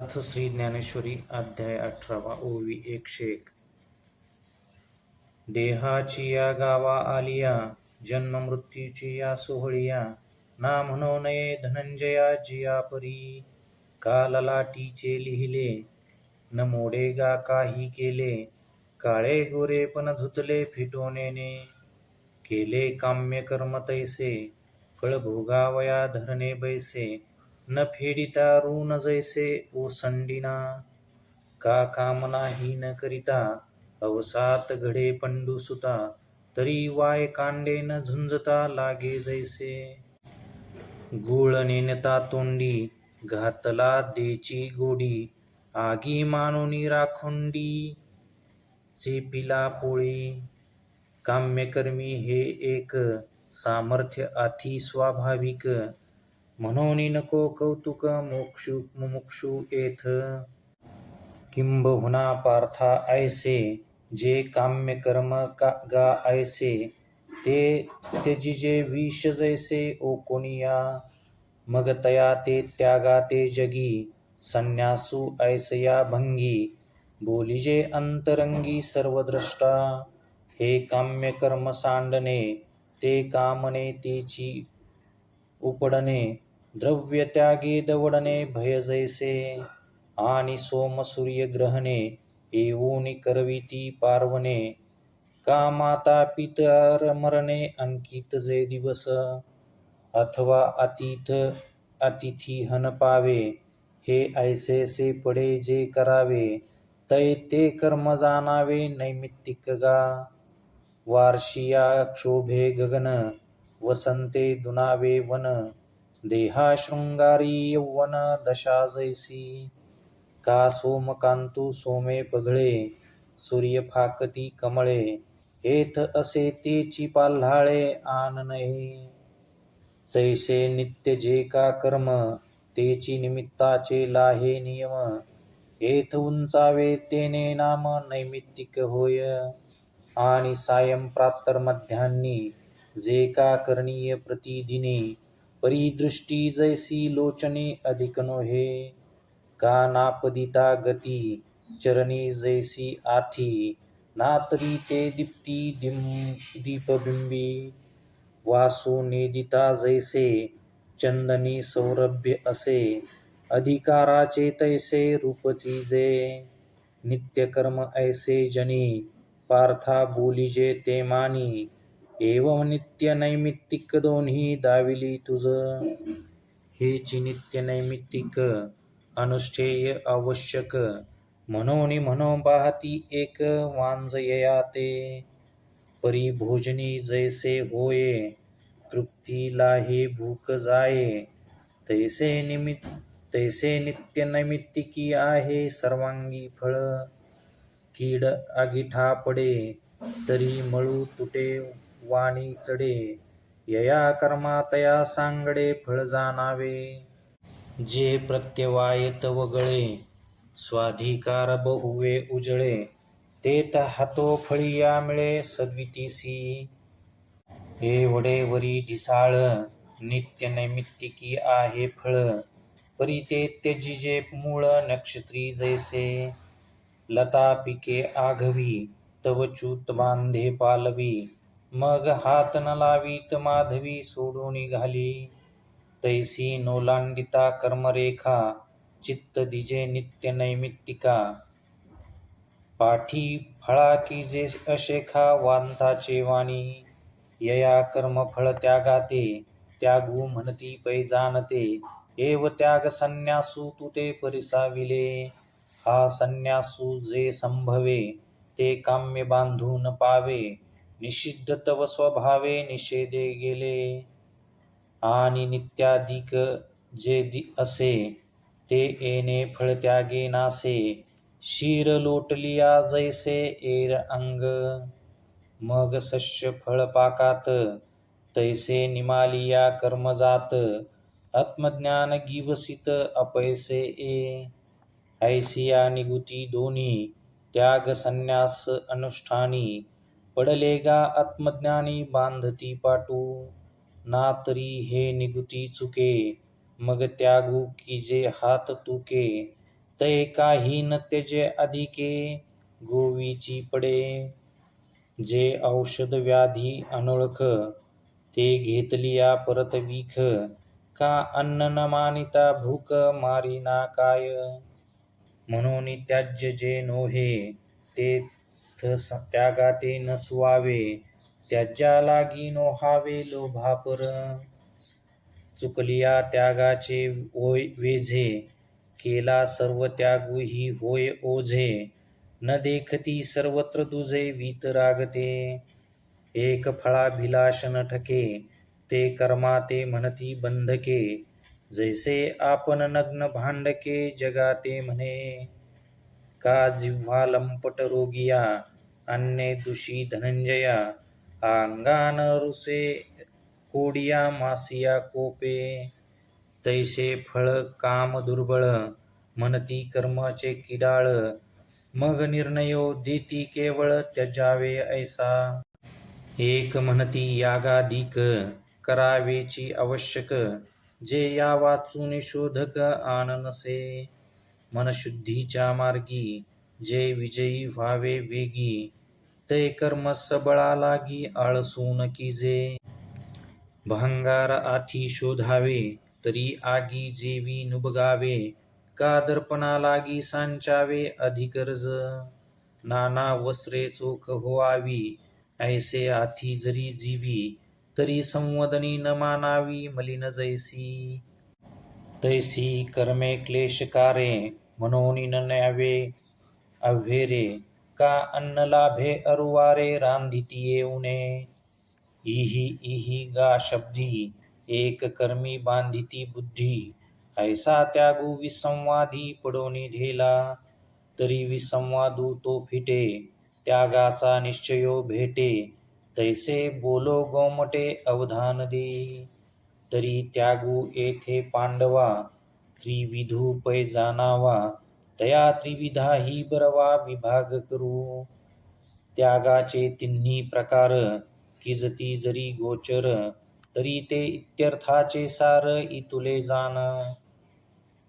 अर्थ श्री ज्ञानेश्वरी अध्याय अठरावा ओवी एकशे एक. देहाची या गावा आलिया जन्म मृत्यूची या सोहळिया ना म्हणो नये धनंजया जिया परी. काल लाटीचे लिहिले न मोडे गा काही केले काळे गोरे पण धुतले फिटोनेने. केले काम्य कर्म तैसे फळ भोगावया धरणे बैसे न फेडिता ऋण जैसे ओसंडिना का कामना नाही न करिता अवसात घडे पंडू सुता। तरी वाय कांडे न झुंजता लागे जैसे। गुळ नेनता तोंडी घातला देची गोडी। आगी मानुनी राखोंडी चेपिला पोळी। काम्यकर्मी हे एक सामर्थ्य अति स्वाभाविक। म्हणून नको कौतुक मोक्षु मुमुक्षु येथ किंबहुना पार्था ऐसे जे काम्य कर्म का गा ऐसे ते त्यजिजे विष जैसे ओ कोणिया मग तया ते त्यागा ते जगी संन्यासू ऐसया भंगी। बोलिजे अंतरंगी सर्वद्रष्टा। हे काम्य कर्म सांडणे ते कामने तेची उपडणे द्रव्य त्यागे दवडणे भय जैसे आणि सोम सूर्य ग्रहणे येऊनी करविती पार्वणे का माता पितर मरणे अंकित जे दिवस अथवा अतिथ अतिथी हन पावे हे ऐसेसे पडे जे करावे तै ते कर्म जाणावे नैमित्तिक गा वार्षिया क्षोभे गगन वसंते दुनावे वन देहा शृंगारी यौवन दशा जैसी का सोमकांतू सोमे पगळे सूर्य फाकती कमळे हेथ असे तेची पाल्हाळे आन नये तैसे नित्य जे का कर्म तेची निमित्ताचे लाहे नियम हेथ उंचावे तेने नाम नैमित्तिक होय आणि सायं प्राप्तर मध्यान्नी जे का करणीय प्रतिदिने परिदृष्टी जैसी लोचने अधिक नोहे। का नापदिता गती चरणी जैसी आथी। नातरी ते दीप्ती दिम दीपबिंबी वासू नेदिता जैसे चंदनी सौरभ्य असे। अधिकाराचे तैसे रूपची जे नित्यकर्म ऐसे जनी। पार्था बोलिजे ते मानी। एवं नित्य नैमित्तिक दोन्ही दाविली तुझ. हेची नित्य नैमित्तिक अनुष्ठेय आवश्यक म्हणून म्हणो पाहती एक वांजयया ते. परिभोजनी जैसे होये तृप्तीला हे भूक जाये. तैसे निमित्त तैसे नित्य नैमित्तिकी आहे सर्वांगी फळ. कीड आगिठा पडे तरी मळू तुटे वाणी चढे. यया कर्मा तया सांगडे फळ जाणावे. जे प्रत्यवायत वगळे स्वाधिकार बहुवे उजळे ते हातो फळिया मिळे सद्वितीसी. एवढे वरी ढिसाळ नित्य नैमित्तिकी आहे फळ परी ते त्यजिजे मूळ नक्षत्री जैसे. लता पिके आघवी तव चूत बांधे पालवी. मग हात न लावीत माधवी सोडून घाली तैसी नोलांडिता कर्मरेखा चित्त दिजे नित्य नैमित्तिका. पाठी फळा की जे अशेखा वांथाचे वाणी. यया कर्मफळ त्यागाते त्यागू म्हणती पै जाणते. एव त्याग संन्यासू तुते परिसाविले. हा संन्यासू जे संभवे ते काम्य बांधून पावे. निषिद्ध तव स्वभावे निषेधे गेले. आणि नित्याधिक जे दि असे ते येणे फळ त्यागे नासे. शिर लोटलिया जैसे एर अंग. मग सस्य फळ पाकात तैसे निमालिया कर्मजात. आत्मज्ञान गिवसित अपैसे ए. ऐसिया निगुती दोन्ही त्याग संन्यास अनुष्ठानी. पडले गा आत्मज्ञानी बांधती पाटू. ना तरी हे निगुती चुके. मग त्यागू की जे हात तुके. तय काही न त्यजे अधिके. गोवीची पडे. जे औषध व्याधी अनोळख. ते घेतलिया परत विख. का अन्न न मानिता भूक मारिना काय? म्हणून त्याज्य जे नोहे ते त्यागाते नसवावे त्याच्या लागी नोहावे लोभापर. चुकलिया त्यागाचे वेझे केला सर्व त्यागू ही होय ओझे. न देखती सर्वत्र तुझे वीतरागते एक फळाभिलाष न ठके ते कर्माते म्हणती बंधके. जैसे आपण नग्न भांडके जगाते म्हणे. का जिव्हा लंपट रोगिया अन्ने दुषी धनंजया अंगान रुसे कोडिया मासिया कोपे। तैसे फळ काम दुर्बळ म्हणती कर्माचे किडाळ। मग निर्णयो देती केवळ त्याजावे ऐसा। एक म्हणती यागादिक करावेची आवश्यक। जे या वाचून शोधक आन नसे। मनशुद्धीच्या मार्गी जे विजयी व्हावे वेगी। तै कर्म सबळा लागी आळसून कीजे. भांगार आथी शोधावे तरी आगी जेवी नुबगावे का दर्पणा लागी सांचावे अधिकर्ज नाना वस्त्रे चोख होआवी ऐसे आथी जरी जीवी तरी संवदनी न मानावी मलिन जैसी. तैसी कर्मे क्लेशकारे मनोनी न न्यावे अव्हेरे का अन्न लाभे अरुवारे रांधिती येऊने इहि इहि गा शब्दी एक कर्मी बांधिती बुद्धी। ऐसा त्यागू विसंवादी पडोनी ढेला। तरी विसंवादू तो फिटे त्यागाचा निश्चयो भेटे। तैसे बोलो गोमटे अवधान दे। तरी त्यागू येथे पांडवा त्रिविधू पै जाणावा तया त्रिविधा ही बरवा विभाग करू. त्यागाचे तिन्ही प्रकार किजती जरी गोचर तरी ते इत्यर्थाचे सार इतुले जाण.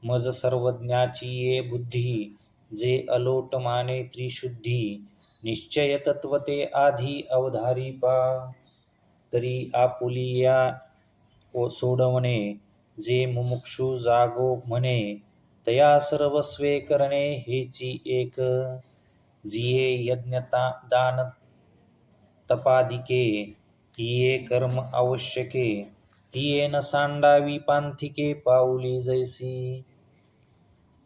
मज सर्वज्ञाची ये बुद्धी जे अलोट माने त्रिशुद्धी निश्चय तत्व ते आधी अवधारी पा. तरी आपुलिया सोडवणे जे मुमुक्षु जागो म्हणे तया सर्वस्वे करणे हेची एक. जिये यज्ञता दान तपादिके हिये कर्म आवश्यके तिये न सांडावी पांथिके पाऊली जैसी.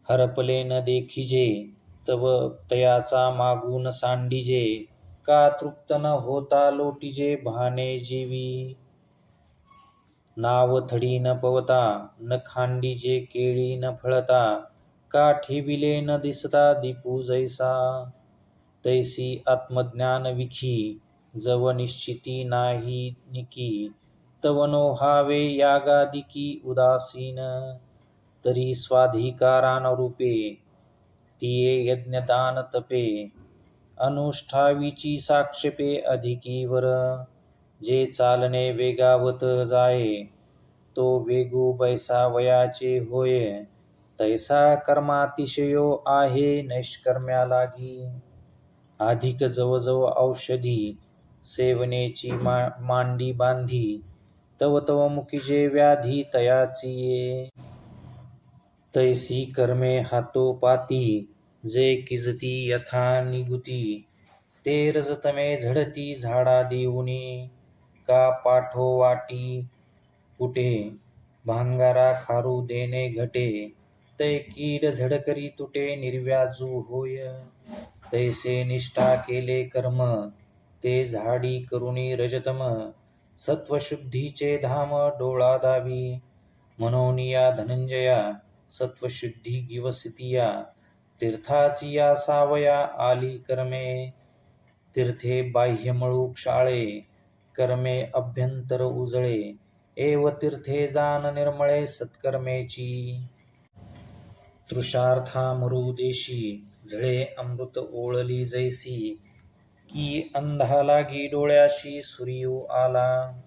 हरपले न देखिजे तव तयाचा मागून सांडिजे का तृप्त न होता लोटिजे भाने जीवी. नाव थडी न पवता न खांडीचे केळी न फळता काठी बिले न दिसता दीपू जैसा. तैसी आत्मज्ञान विखी जव निश्चिती नाही निकी तवनो हावे यागादिकी उदासीन. तरी स्वाधिकारानरूपे तिये यज्ञदान तपे अनुष्ठावीची साक्षेपे अधिकीवर जे चालणे वेगावत जाये तो वेगू बैसा वयाचे होय. तैसा कर्मातिशयो आहे नैष्कर्म्या लागी अधिक जवजव औषधी सेवनेची मा मांडी बांधी तव तव मुखीजे व्याधी तयाची ये. तैसी कर्मे हातोपाती जे किजती यथा निगुती. ते रजतमे झडती झाडा देऊनी. का पाठोवाटी कुटे भांगारा खारू देणे घटे. तै कीड झडकरी तुटे निर्व्याजू होय. तैसे निष्ठा केले कर्म ते झाडी करुणी रजतम. सत्वशुद्धीचे धाम डोळा दावी. म्हणून या धनंजया सत्वशुद्धी गिवसितिया तीर्थाची या सावया आली कर्मे. तीर्थे बाह्यमळू क्षाळे कर्मे अभ्यंतर उजळे एव तीर्थे जान निर्मळे सत्कर्मेची। तृषार्था मरुदेशी झळे अमृत ओळली जैसी की अंधा लागी डोळ्याशी सूर्यू आला।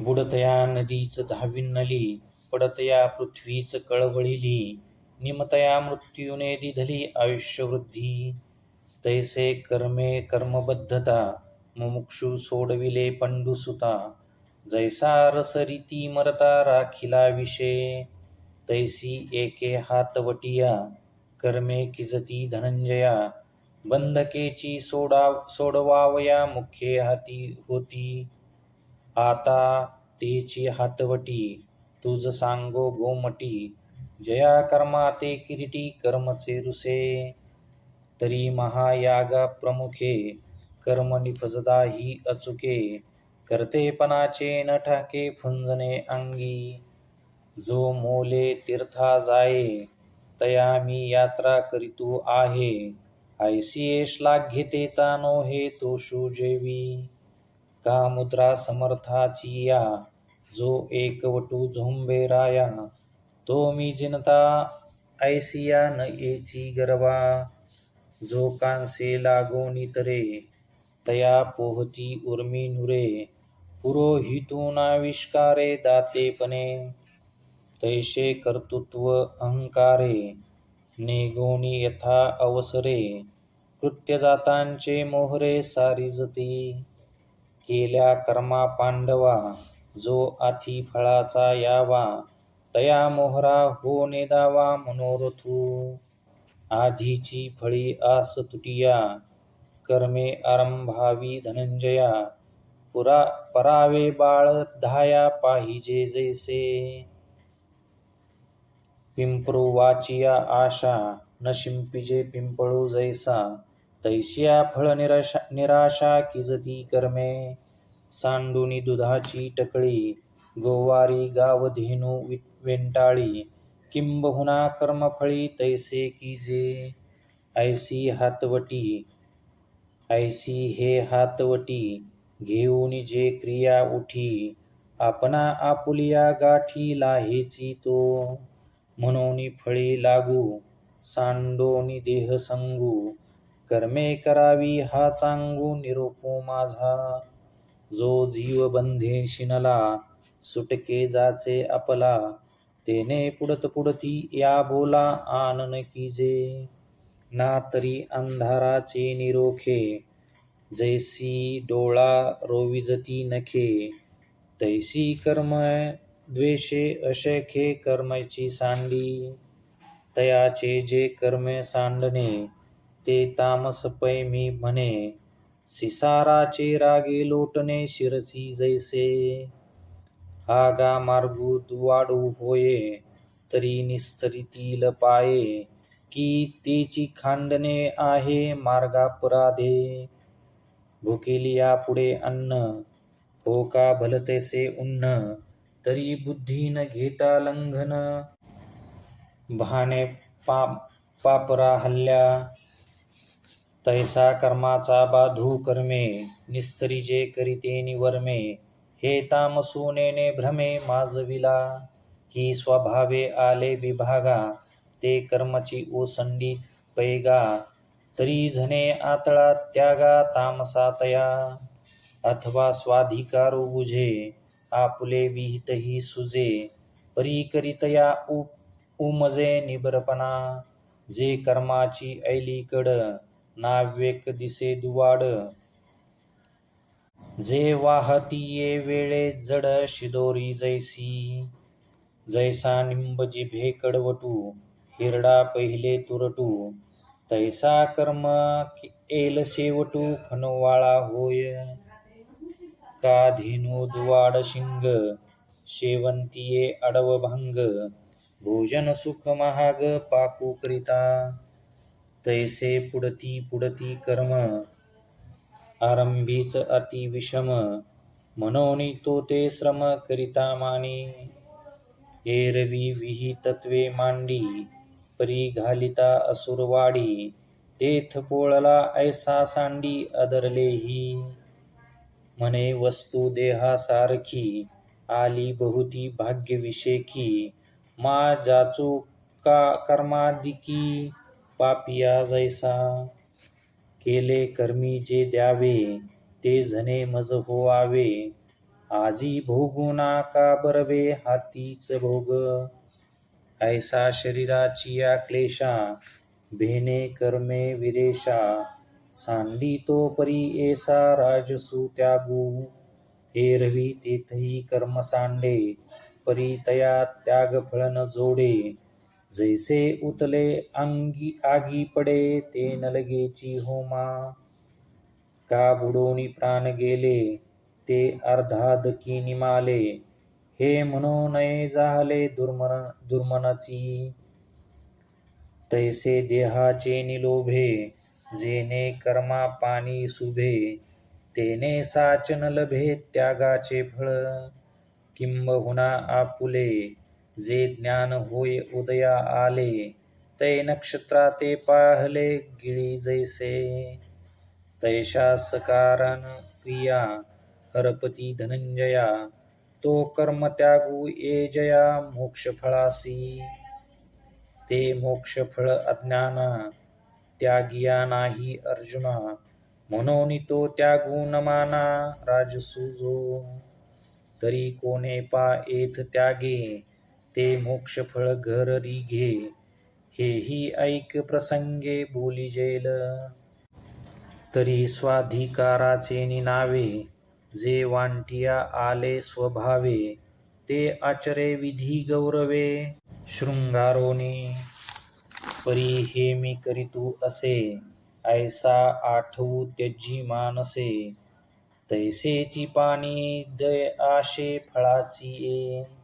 बुडतया नदीच धाविन्नली पडतया पृथ्वीच कळवळिली निमतया मृत्यूने दिधली आयुष्यवृद्धी। तैसे कर्मे कर्मबद्धता मुमुक्षु सोडविले पंडुसुता. जैसा रसरीती मरता राखिला विषे. तैसी एके हातवटिया कर्मे किजती धनंजया. बंधकेची सोडा सोडवावया मुख्ये हाती होती. आता तेची हातवटी तुझ सांगो गोमटी. जया कर्माते किरीटी कर्मचे रुसे. तरी महायागा प्रमुखे कर्म निफजदा ही अचुके करतेपणाचे न ठाके फुंजणे अंगी. जो मोले तीर्था जाये तया मी यात्रा करीतू आहे. ऐसिये श्लाघ्यतेचा नोहे तो जेवी. का मुद्रा समर्थाची या जो एकवटू झोंबे राया. तो मी जिनता ऐसिया न येची गरबा. जो कांसे लागोनी तरे तया पोहती उर्मी नुरे पुरोहितून आविष्कारे दातेपणे तैसे कर्तृत्व अहंकारे नेगोनी यथा अवसरे कृत्यजातांचे मोहरे सारिजती केल्या कर्मा पांडवा जो आथी फळाचा यावा तया मोहरा हो नेदावा मनोरथू. आधीची फळी आस तुटिया कर्मे आरंभावी धनंजया पुरा परावे बाळ धाया पाहिजे जैसे। पिंपरू वाचिया आशा न शिंपिजे पिंपळू जैसा। तैसिया फळ निराशा निराशा किजती कर्मे। सांडुनी दुधाची टकळी गोवारी गावधेनू वेंटाळी। किंबहुना कर्मफळी तैसे कीजे। ऐसी हातवटी ऐसी हे हातवटी घेऊन जे क्रिया उठी आपणा आपुलिया गाठी लाहेची तो म्हणून फळी लागू सांडोनी देह संगू कर्मे करावी हा चांगू निरोपो माझा. जो जीव बंधे शिनला सुटके जाचे आपला तेने पुडत पुडती या बोला आनन कीजे. ना तरी अंधाराचे निरोखे जैसी डोळा रोविजती नखे. तैसी कर्म द्वेषे अशखे कर्मची सांडी. तयाचे जे कर्मे सांडणे ते तामस पै मी म्हणे. सिसाराचे रागे लोटणे शिरसी जैसे. हा गा मार्गू दुवाडू होये तरी निस्तरितील पाये. की तेची खांडणे आहे मार्गापराधे. भुकेलिया पुढे अन्न हो का भलतेसे उन्न तरी बुद्धी न घेता लंघन. भाने पाप पापरा हल्ल्या तैसा कर्माचा बाधू कर्मे निस्तरीजे करीते निवर्मे हे तामसूनेने भ्रमे माजविला. की स्वभावे आले विभागा ते कर्मची ओसंडी पैगा. तरी झने आतळा त्यागा तामसातया अथवा स्वाधिकारो बुझे आपुले विहितही सुजे. परीकरितया उ उमजे निबरपणा. जे कर्माची ऐलीकड नाव्यक दिसे दुवाड. जे वाहतीये वेळे जड शिदोरी जैसी. जैसा निंब जिभे कडवटू हिरडा पहिले तुरटू तैसा कर्म एल शेवटू खनवाळा होय. का धेनू दुवाड शिंग शेवंतीये अडव भंग भोजन सुख महाग पाकू करिता. तैसे पुडती पुडती कर्म आरंभीच अति विषम मनोनी तो ते श्रम करिता मानी. एरवी विही तत्वे मांडी परी घालिता असुरवाडी तेथ पोळला ऐसा सांडी अदरलेही. म्हणे वस्तू देहासारखी आली बहुती भाग्यविषेकी. मा जाचो का कर्मादिकी पापिया जैसा. केले कर्मी जे द्यावे ते झने मज होवावे. आजी भोगुना का बरवे हातीच भोग. ऐसा शरीराची या क्लेशा भेने कर्मे विरेशा। सांडी तो परी ऐसा राजसू त्यागू। एरवी तेथही कर्म सांडे परी तया त्याग फळन जोडे। जैसे उतले अंगी आगी पडे ते नलगेची होमा। का बुडोनी प्राण गेले ते अर्धादकी निमाले। हे म्हणून नये दुर्मन दुर्मनाची. तैसे देहाचे निलोभे जेने कर्मा पाणी सुभे तेने साचन लभे त्यागाचे फळ. किंबहुना आपुले जे ज्ञान होय उदया आले तै नक्षत्रा ते पाहले गिळी जैसे. तैशा सकारण क्रिया हरपती धनंजया तो कर्म त्यागू ये जया मोक्षफळासी. ते मोक्षफळ अज्ञाना त्यागिया नाही अर्जुना. म्हणून तो त्यागू न माना राजसूजो. तरी कोणे पा येथ त्यागे ते मोक्षफळ घररी घे हेही ऐक प्रसंगे बोली जेल. तरी स्वाधिकाराचे निनावे जे वांटिया आले स्वभावे ते आचरे विधी गौरवे. शृंगारोनी परी हे मी करीतू असे ऐसा आठवू त्यजी मानसे. तैसेची पाणी दय आशे फळाची ये.